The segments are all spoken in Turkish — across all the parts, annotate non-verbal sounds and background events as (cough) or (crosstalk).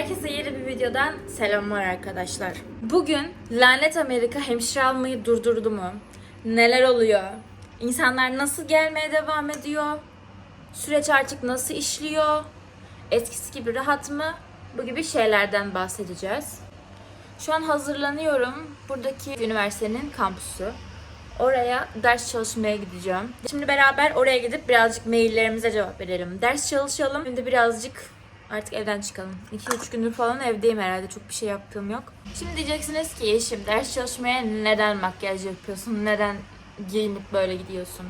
Herkese yeni bir videodan selamlar arkadaşlar. Bugün lanet Amerika hemşire almayı durdurdu mu? Neler oluyor? İnsanlar nasıl gelmeye devam ediyor? Süreç artık nasıl işliyor? Eskisi gibi rahat mı? Bu gibi şeylerden bahsedeceğiz. Şu an hazırlanıyorum. Buradaki üniversitenin kampüsü. Oraya ders çalışmaya gideceğim. Şimdi beraber oraya gidip birazcık maillerimize cevap verelim. Ders çalışalım. Şimdi birazcık artık evden çıkalım. 2-3 gündür falan evdeyim herhalde. Çok bir şey yaptığım yok. Şimdi diyeceksiniz ki Yeşim ders çalışmaya neden makyaj yapıyorsun? Neden giyinip böyle gidiyorsun?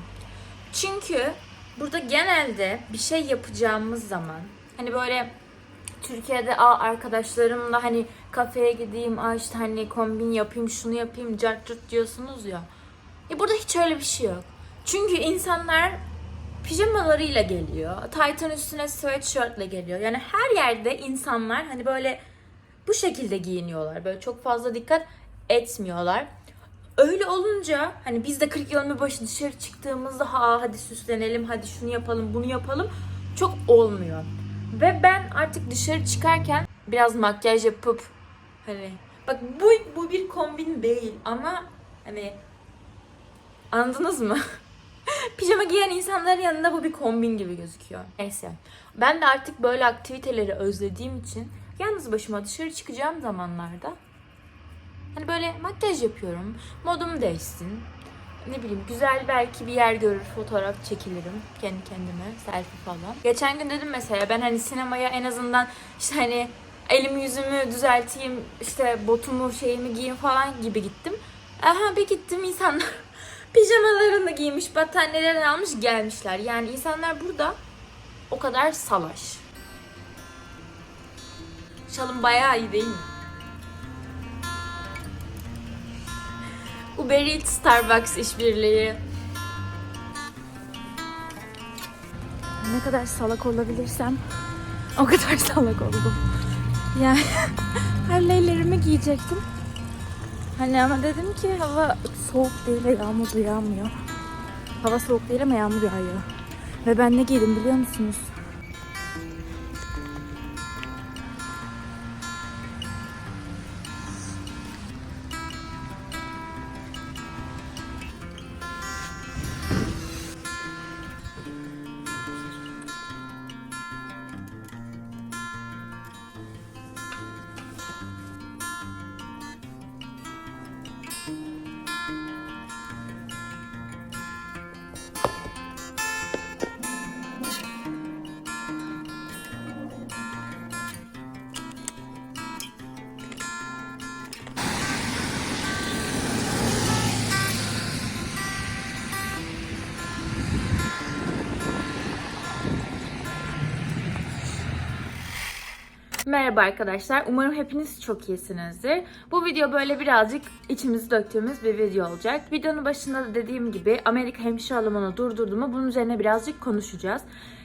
Çünkü burada genelde bir şey yapacağımız zaman hani böyle Türkiye'de aa arkadaşlarımla hani kafeye gideyim, aa işte hani kombin yapayım, şunu yapayım, cart curt diyorsunuz ya. Ya burada hiç öyle bir şey yok. Çünkü insanlar pijamalarıyla geliyor. Titan üstüne sweatshirtle geliyor. Yani her yerde insanlar hani böyle bu şekilde giyiniyorlar. Böyle çok fazla dikkat etmiyorlar. Öyle olunca hani biz de 40 yılın başı dışarı çıktığımızda ha hadi süslenelim, hadi şunu yapalım, bunu yapalım çok olmuyor. Ve ben artık dışarı çıkarken biraz makyaj yapıp hani bak bu bu bir kombin değil ama hani anladınız mı? (laughs) (laughs) Pijama giyen insanların yanında bu bir kombin gibi gözüküyor. Neyse. Ben de artık böyle aktiviteleri özlediğim için yalnız başıma dışarı çıkacağım zamanlarda hani böyle makyaj yapıyorum. Modum değişsin. Ne bileyim güzel belki bir yer görür fotoğraf çekilirim kendi kendime selfie falan. Geçen gün dedim mesela ben hani sinemaya en azından işte hani elimi yüzümü düzelteyim işte botumu şeyimi giyeyim falan gibi gittim. Aha bir gittim insanlar pijamalarını giymiş battaniyelerini almış gelmişler. Yani insanlar burada o kadar salaş. Şalım bayağı iyi değil mi? Uber Eats Starbucks işbirliği. Ne kadar salak olabilirsem o kadar (laughs) salak oldum. Yani (laughs) Harley'lerimi giyecektim. Hani ama dedim ki hava soğuk değil ve yağmur da yağmıyor. Hava soğuk değil ama yağmur yağıyor. Ve ben ne giydim biliyor musunuz? Merhaba arkadaşlar. Umarım hepiniz çok iyisinizdir. Bu video böyle birazcık içimizi döktüğümüz bir video olacak. Videonun başında da dediğim gibi Amerika hemşire alımını durdurdu mu bunun üzerine birazcık konuşacağız.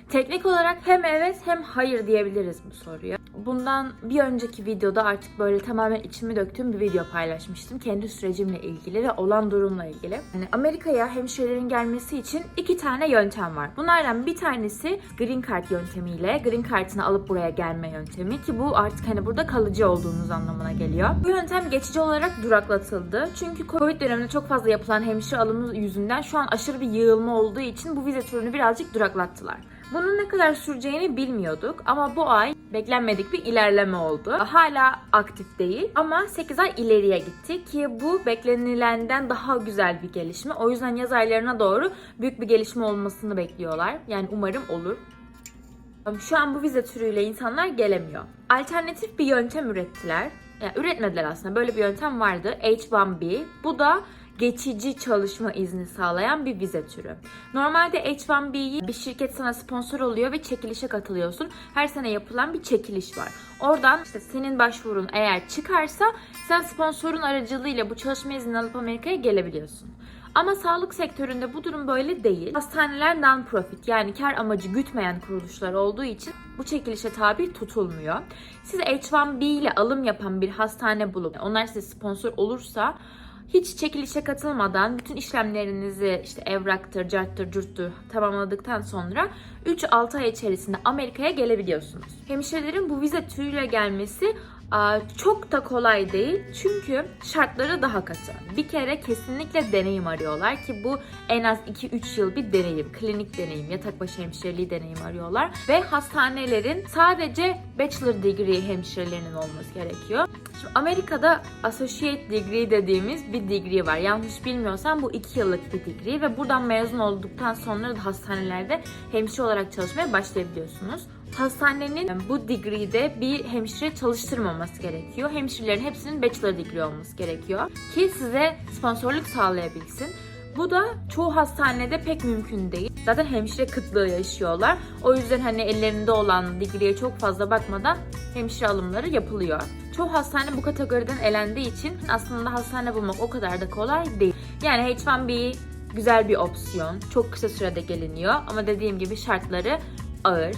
Teknik olarak hem evet hem hayır diyebiliriz bu soruya. Bundan bir önceki videoda artık böyle tamamen içimi döktüğüm bir video paylaşmıştım. Kendi sürecimle ilgili ve olan durumla ilgili. Yani Amerika'ya hemşirelerin gelmesi için iki tane yöntem var. Bunlardan bir tanesi Green Card yöntemiyle Green Card'ını alıp buraya gelme yöntemi ki bu artık hani burada kalıcı olduğunuz anlamına geliyor. Bu yöntem geçici olarak duraklatıldı. Çünkü Covid döneminde çok fazla yapılan hemşire alımı yüzünden şu an aşırı bir yığılma olduğu için bu vize türünü birazcık duraklattılar. Bunun ne kadar süreceğini bilmiyorduk ama bu ay beklenmedik bir ilerleme oldu. Hala aktif değil ama 8 ay ileriye gitti ki bu beklenilenden daha güzel bir gelişme. O yüzden yaz aylarına doğru büyük bir gelişme olmasını bekliyorlar. Yani umarım olur. Şu an bu vize türüyle insanlar gelemiyor. Alternatif bir yöntem ürettiler. Yani üretmediler aslında. Böyle bir yöntem vardı. H1B. Bu da geçici çalışma izni sağlayan bir vize türü. Normalde H1B'yi bir şirket sana sponsor oluyor ve çekilişe katılıyorsun. Her sene yapılan bir çekiliş var. Oradan işte senin başvurun eğer çıkarsa sen sponsorun aracılığıyla bu çalışma izni alıp Amerika'ya gelebiliyorsun. Ama sağlık sektöründe bu durum böyle değil. Hastaneler non-profit yani kar amacı gütmeyen kuruluşlar olduğu için bu çekilişe tabi tutulmuyor. Siz H1B ile alım yapan bir hastane bulup onlar size sponsor olursa hiç çekilişe katılmadan bütün işlemlerinizi işte evraktır, carttır, curttur tamamladıktan sonra 3-6 ay içerisinde Amerika'ya gelebiliyorsunuz. Hemşirelerin bu vize türüyle gelmesi çok da kolay değil çünkü şartları daha katı. Bir kere kesinlikle deneyim arıyorlar ki bu en az 2-3 yıl bir deneyim, klinik deneyim, yatak başı hemşireliği deneyim arıyorlar. Ve hastanelerin sadece bachelor degree hemşirelerinin olması gerekiyor. Şimdi Amerika'da associate degree dediğimiz bir degree var. Yanlış bilmiyorsam bu 2 yıllık bir degree ve buradan mezun olduktan sonra da hastanelerde hemşire olarak çalışmaya başlayabiliyorsunuz. Hastanenin bu degree'de bir hemşire çalıştırmaması gerekiyor. Hemşirelerin hepsinin bachelor degree olması gerekiyor ki size sponsorluk sağlayabilsin. Bu da çoğu hastanede pek mümkün değil. Zaten hemşire kıtlığı yaşıyorlar. O yüzden hani ellerinde olan degree'ye çok fazla bakmadan hemşire alımları yapılıyor. Çoğu hastane bu kategoriden elendiği için aslında hastane bulmak o kadar da kolay değil. Yani H1B güzel bir opsiyon. Çok kısa sürede geliniyor ama dediğim gibi şartları ağır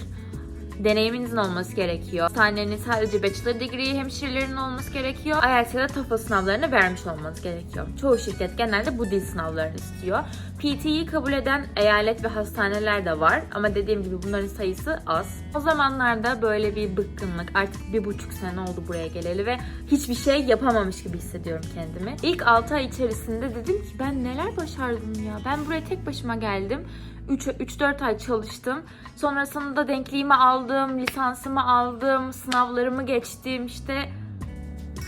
deneyiminizin olması gerekiyor. Hastanenin sadece bachelor degree hemşirelerinin olması gerekiyor. IELTS ya da TOEFL sınavlarını vermiş olmanız gerekiyor. Çoğu şirket genelde bu dil sınavlarını istiyor. PT'yi kabul eden eyalet ve hastaneler de var ama dediğim gibi bunların sayısı az. O zamanlarda böyle bir bıkkınlık artık bir buçuk sene oldu buraya geleli ve hiçbir şey yapamamış gibi hissediyorum kendimi. İlk 6 ay içerisinde dedim ki ben neler başardım ya. Ben buraya tek başıma geldim. 3-4 ay çalıştım. Sonrasında denkliğimi aldım, lisansımı aldım, sınavlarımı geçtim işte.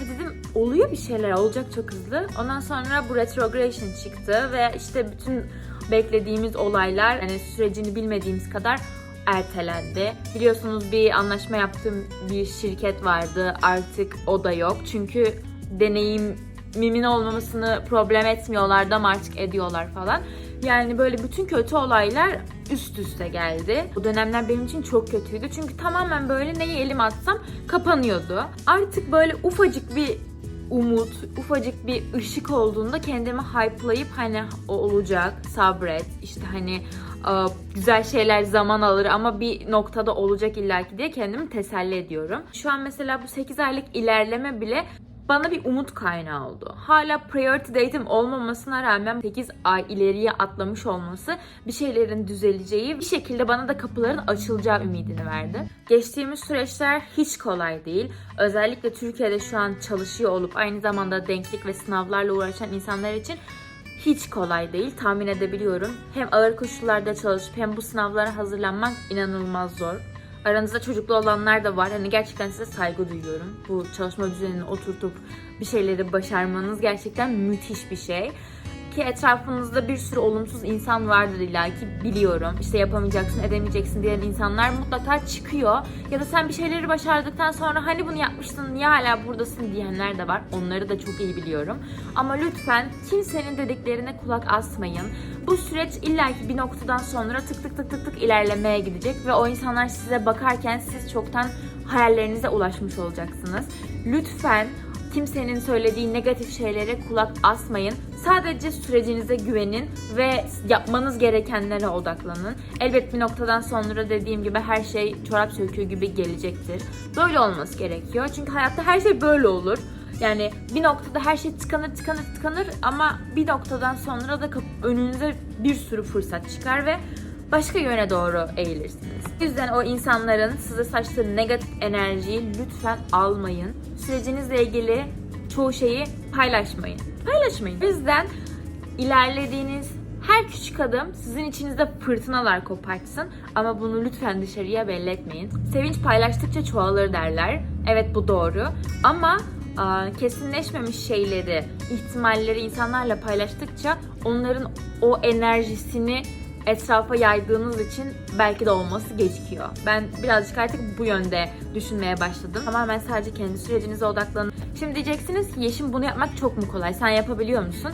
Dedim oluyor bir şeyler olacak çok hızlı. Ondan sonra bu retrogression çıktı ve işte bütün beklediğimiz olaylar yani sürecini bilmediğimiz kadar ertelendi. Biliyorsunuz bir anlaşma yaptığım bir şirket vardı. Artık o da yok. Çünkü deneyimimin olmamasını problem etmiyorlardı ama artık ediyorlar falan. Yani böyle bütün kötü olaylar üst üste geldi. Bu dönemler benim için çok kötüydü. Çünkü tamamen böyle neyi elim atsam kapanıyordu. Artık böyle ufacık bir umut, ufacık bir ışık olduğunda kendimi hype'layıp hani olacak, sabret, işte hani e, güzel şeyler zaman alır ama bir noktada olacak illaki diye kendimi teselli ediyorum. Şu an mesela bu 8 aylık ilerleme bile bana bir umut kaynağı oldu. Hala priority date'im olmamasına rağmen 8 ay ileriye atlamış olması bir şeylerin düzeleceği, bir şekilde bana da kapıların açılacağı ümidini verdi. Geçtiğimiz süreçler hiç kolay değil. Özellikle Türkiye'de şu an çalışıyor olup aynı zamanda denklik ve sınavlarla uğraşan insanlar için hiç kolay değil tahmin edebiliyorum. Hem ağır koşullarda çalışıp hem bu sınavlara hazırlanmak inanılmaz zor. Aranızda çocuklu olanlar da var. Hani gerçekten size saygı duyuyorum. Bu çalışma düzenini oturtup bir şeyleri başarmanız gerçekten müthiş bir şey. Ki etrafınızda bir sürü olumsuz insan vardır illa ki biliyorum. İşte yapamayacaksın, edemeyeceksin diyen insanlar mutlaka çıkıyor. Ya da sen bir şeyleri başardıktan sonra hani bunu yapmıştın, niye hala buradasın diyenler de var. Onları da çok iyi biliyorum. Ama lütfen kimsenin dediklerine kulak asmayın. Bu süreç illaki bir noktadan sonra tık tık tık tık tık ilerlemeye gidecek ve o insanlar size bakarken siz çoktan hayallerinize ulaşmış olacaksınız. Lütfen kimsenin söylediği negatif şeylere kulak asmayın. Sadece sürecinize güvenin ve yapmanız gerekenlere odaklanın. Elbet bir noktadan sonra dediğim gibi her şey çorap söküğü gibi gelecektir. Böyle olması gerekiyor. Çünkü hayatta her şey böyle olur. Yani bir noktada her şey tıkanır tıkanır tıkanır ama bir noktadan sonra da önünüze bir sürü fırsat çıkar ve başka yöne doğru eğilirsiniz. Yüzden o insanların size saçtığı negatif enerjiyi lütfen almayın. Sürecinizle ilgili çoğu şeyi paylaşmayın. Paylaşmayın. O yüzden ilerlediğiniz her küçük adım sizin içinizde fırtınalar kopartsın ama bunu lütfen dışarıya belli etmeyin. Sevinç paylaştıkça çoğalır derler. Evet bu doğru ama aa, kesinleşmemiş şeyleri, ihtimalleri insanlarla paylaştıkça onların o enerjisini etrafa yaydığınız için belki de olması gecikiyor. Ben birazcık artık bu yönde düşünmeye başladım. Tamamen sadece kendi sürecinize odaklanın. Şimdi diyeceksiniz ki Yeşim bunu yapmak çok mu kolay? Sen yapabiliyor musun?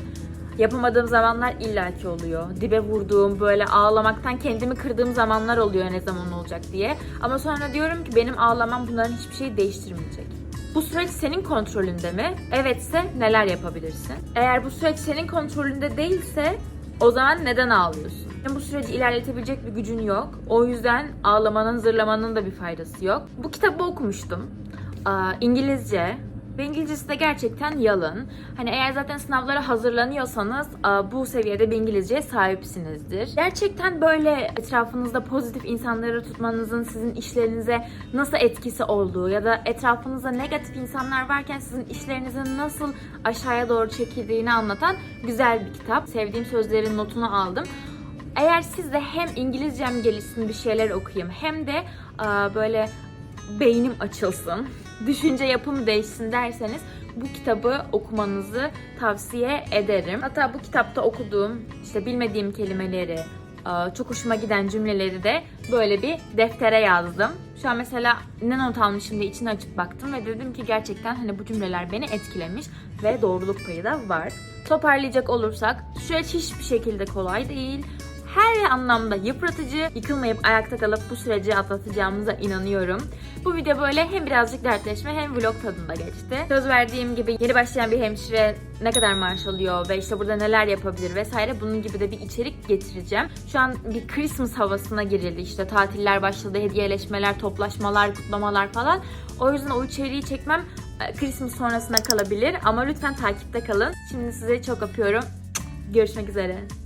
Yapamadığım zamanlar illaki oluyor. Dibe vurduğum, böyle ağlamaktan kendimi kırdığım zamanlar oluyor ne zaman olacak diye. Ama sonra diyorum ki benim ağlamam bunların hiçbir şeyi değiştirmeyecek. Bu süreç senin kontrolünde mi? Evetse neler yapabilirsin? Eğer bu süreç senin kontrolünde değilse o zaman neden ağlıyorsun? Bu süreci ilerletebilecek bir gücün yok. O yüzden ağlamanın, zırlamanın da bir faydası yok. Bu kitabı okumuştum. İngilizce Ve İngilizcesi de gerçekten yalın. Hani eğer zaten sınavlara hazırlanıyorsanız bu seviyede bir İngilizceye sahipsinizdir. Gerçekten böyle etrafınızda pozitif insanları tutmanızın sizin işlerinize nasıl etkisi olduğu ya da etrafınızda negatif insanlar varken sizin işlerinizin nasıl aşağıya doğru çekildiğini anlatan güzel bir kitap. Sevdiğim sözlerin notunu aldım. Eğer siz de hem İngilizcem gelişsin bir şeyler okuyayım hem de böyle beynim açılsın, (laughs) düşünce yapım değişsin derseniz bu kitabı okumanızı tavsiye ederim. Hatta bu kitapta okuduğum, işte bilmediğim kelimeleri, çok hoşuma giden cümleleri de böyle bir deftere yazdım. Şu an mesela ne not almışım diye içini açıp baktım ve dedim ki gerçekten hani bu cümleler beni etkilemiş ve doğruluk payı da var. Toparlayacak olursak süreç hiçbir şekilde kolay değil her anlamda yıpratıcı, yıkılmayıp ayakta kalıp bu süreci atlatacağımıza inanıyorum. Bu video böyle hem birazcık dertleşme hem vlog tadında geçti. Söz verdiğim gibi yeni başlayan bir hemşire ne kadar maaş alıyor ve işte burada neler yapabilir vesaire bunun gibi de bir içerik getireceğim. Şu an bir Christmas havasına girildi işte tatiller başladı, hediyeleşmeler, toplaşmalar, kutlamalar falan. O yüzden o içeriği çekmem e, Christmas sonrasına kalabilir ama lütfen takipte kalın. Şimdi sizi çok öpüyorum. Görüşmek üzere.